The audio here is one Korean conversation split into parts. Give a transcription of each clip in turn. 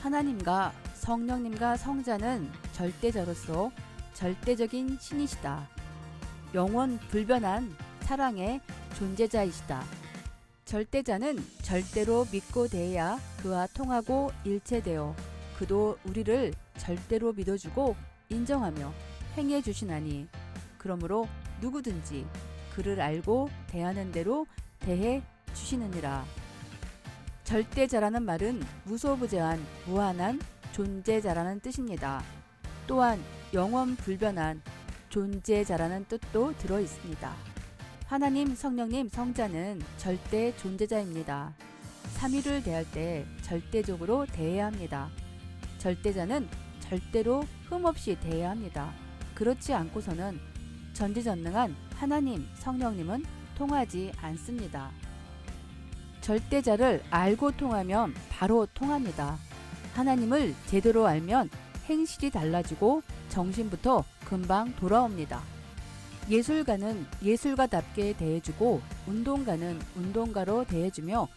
하나님과 성령님과 성자는 절대자로서 절대적인 신이시다. 영원 불변한 사랑의 존재자이시다. 절대자는 절대로 믿고 대해야 그와 통하고 일체되어 그도 우리를 절대로 믿어주고 인정하며 행해 주시나니 그러므로 누구든지 그를 알고 대하는 대로 대해 주시느니라. 절대자라는 말은 무소부재한 무한한 존재자라는 뜻입니다. 또한 영원 불변한 존재자라는 뜻도 들어 있습니다. 하나님, 성령님, 성자는 절대 존재자입니다. 삼위를 대할 때 절대적으로 대해야 합니다. 절대자는 절대로 흠없이 대해야 합니다. 그렇지 않고서는 전지전능한 하나님, 성령님은 통하지 않습니다. 절대자를 알고 통하면 바로 통합니다. 하나님을 제대로 알면 행실이 달라지고 정신부터 금방 돌아옵니다. 예술가는 예술가답게 대해주고 운동가는 운동가로 대해주며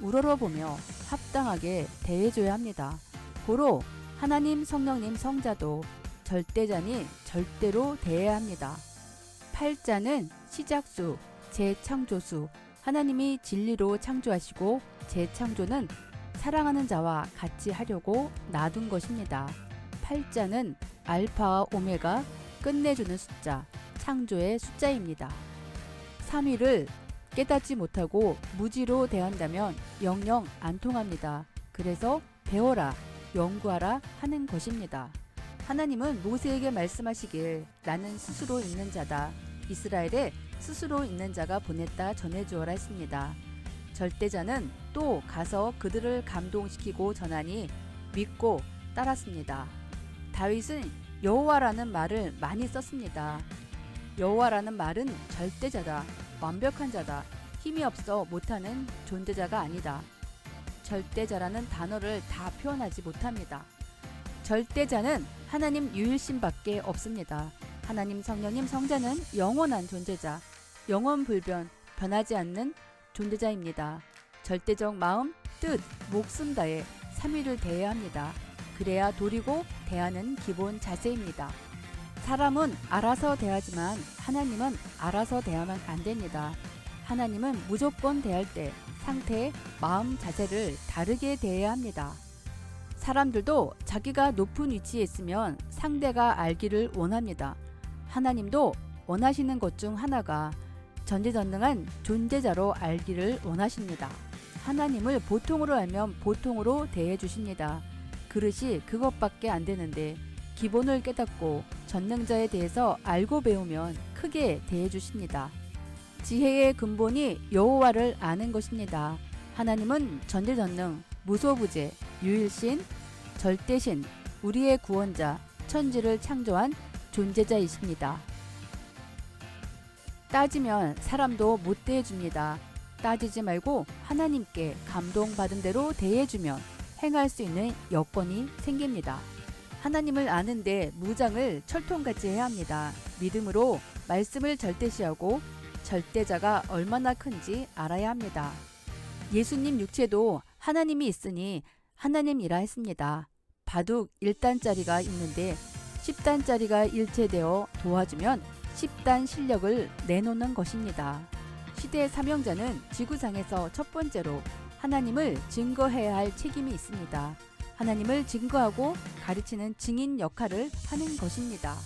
우러러보며 합당하게 대해줘야 합니다. 고로 하나님 성령님 성자도 절대자니 절대로 대해야 합니다. 팔자는 시작수, 재창조수, 하나님이 진리로 창조하시고 재창조는 사랑하는 자와 같이 하려고 놔둔 것입니다. 팔자는 알파와 오메가 끝내주는 숫자, 창조의 숫자입니다. 3위를 깨닫지 못하고 무지로 대한다면 영영 안 통합니다. 그래서 배워라, 연구하라 하는 것입니다. 하나님은 모세에게 말씀하시길 나는 스스로 있는 자다. 이스라엘에 스스로 있는 자가 보냈다 전해주어라 했습니다. 절대자는 또 가서 그들을 감동시키고 전하니 믿고 따랐습니다. 다윗은 여호와라는 말을 많이 썼습니다. 여호와라는 말은 절대자다, 완벽한 자다, 힘이 없어 못하는 존재자가 아니다. 절대자라는 단어를 다 표현하지 못합니다. 절대자는 하나님 유일신밖에 없습니다. 하나님 성령님 성자는 영원한 존재자, 영원 불변, 변하지 않는 존재자입니다. 절대적 마음, 뜻, 목숨 다해 삼위를 대해야 합니다. 그래야 도리고 대하는 기본 자세입니다. 사람은 알아서 대하지만 하나님은 알아서 대하면 안 됩니다. 하나님은 무조건 대할 때 상태, 마음 자세를 다르게 대해야 합니다. 사람들도 자기가 높은 위치에 있으면 상대가 알기를 원합니다. 하나님도 원하시는 것 중 하나가 전지전능한 존재자로 알기를 원하십니다. 하나님을 보통으로 알면 보통으로 대해 주십니다. 그릇이 그것밖에 안 되는데 기본을 깨닫고 전능자에 대해서 알고 배우면 크게 대해 주십니다. 지혜의 근본이 여호와를 아는 것입니다. 하나님은 전지전능, 무소부재, 유일신, 절대신, 우리의 구원자, 천지를 창조한 존재자이십니다. 따지면 사람도 못 대해줍니다. 따지지 말고 하나님께 감동받은 대로 대해주면 행할 수 있는 여건이 생깁니다. 하나님을 아는데 무장을 철통같이 해야 합니다. 믿음으로 말씀을 절대시하고 절대자가 얼마나 큰지 알아야 합니다. 예수님 육체도 하나님이 있으니 하나님이라 했습니다. 바둑 1단짜리가 있는데 10단짜리가 일체되어 도와주면 10단 실력을 내놓는 것입니다. 시대의 사명자는 지구상에서 첫 번째로 하나님을 증거해야 할 책임이 있습니다. 하나님을 증거하고 가르치는 증인 역할을 하는 것입니다.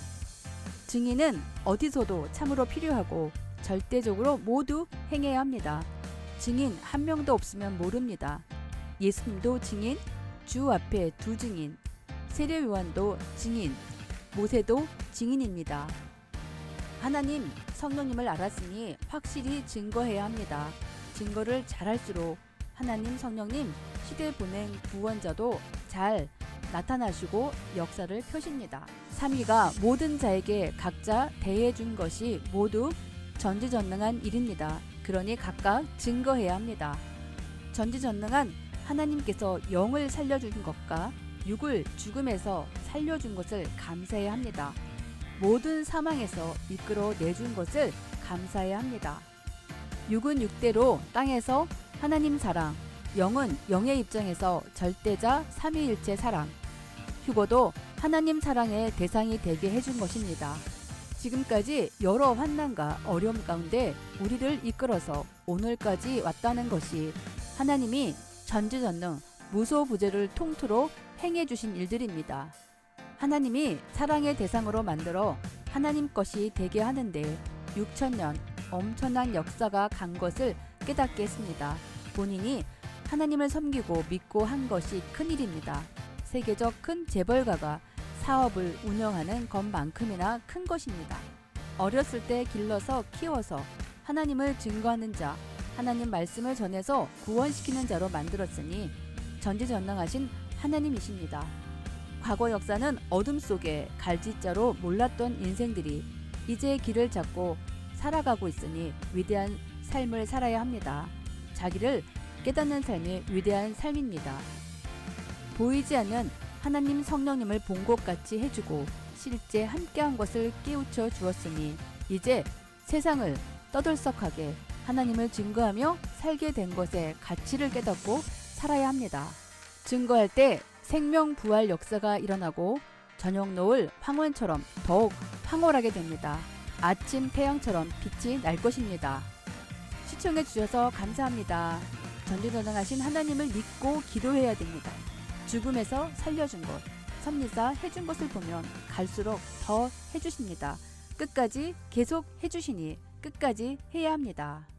증인은 어디서도 참으로 필요하고 절대적으로 모두 행해야 합니다. 증인 한 명도 없으면 모릅니다. 예수님도 증인, 주 앞에 두 증인, 세례 요한도 증인, 모세도 증인입니다. 하나님, 성령님을 알았으니 확실히 증거해야 합니다. 증거를 잘할수록 하나님 성령님 시대 보낸 구원자도 잘 나타나시고 역사를 펴십니다. 3위가 모든 자에게 각자 대해 준 것이 모두 전지전능한 일입니다. 그러니 각각 증거해야 합니다. 전지전능한 하나님께서 영을 살려준 것과 육을 죽음에서 살려준 것을 감사해야 합니다. 모든 사망에서 이끌어 내준 것을 감사해야 합니다. 육은 육대로 땅에서 하나님 사랑, 영은 영의 입장에서 절대자 삼위일체 사랑. 휴고도 하나님 사랑의 대상이 되게 해준 것입니다. 지금까지 여러 환난과 어려움 가운데 우리를 이끌어서 오늘까지 왔다는 것이 하나님이 전지전능 무소부재를 통틀어 행해 주신 일들입니다. 하나님이 사랑의 대상으로 만들어 하나님 것이 되게 하는데 6천년 엄청난 역사가 간 것을 깨닫게 했습니다. 본인이 하나님을 섬기고 믿고 한 것이 큰 일입니다. 세계적 큰 재벌가가 사업을 운영하는 것만큼이나 큰 것입니다. 어렸을 때 길러서 키워서 하나님을 증거하는 자, 하나님 말씀을 전해서 구원시키는 자로 만들었으니 전지전능하신 하나님이십니다. 과거 역사는 어둠 속에 갈짓자로 몰랐던 인생들이 이제 길을 찾고 살아가고 있으니 위대한 삶을 살아야 합니다. 자기를 깨닫는 삶이 위대한 삶입니다. 보이지 않는 하나님 성령님을 본 것 같이 해주고 실제 함께한 것을 깨우쳐 주었으니 이제 세상을 떠들썩하게 하나님을 증거하며 살게 된 것의 가치를 깨닫고 살아야 합니다. 증거할 때 생명 부활 역사가 일어나고 저녁 노을 황혼처럼 더욱 황홀하게 됩니다. 아침 태양처럼 빛이 날 것입니다. 시청해 주셔서 감사합니다. 전지전능하신 하나님을 믿고 기도해야 됩니다. 죽음에서 살려준 것, 섭리사 해준 것을 보면 갈수록 더 해주십니다. 끝까지 계속 해주시니 끝까지 해야 합니다.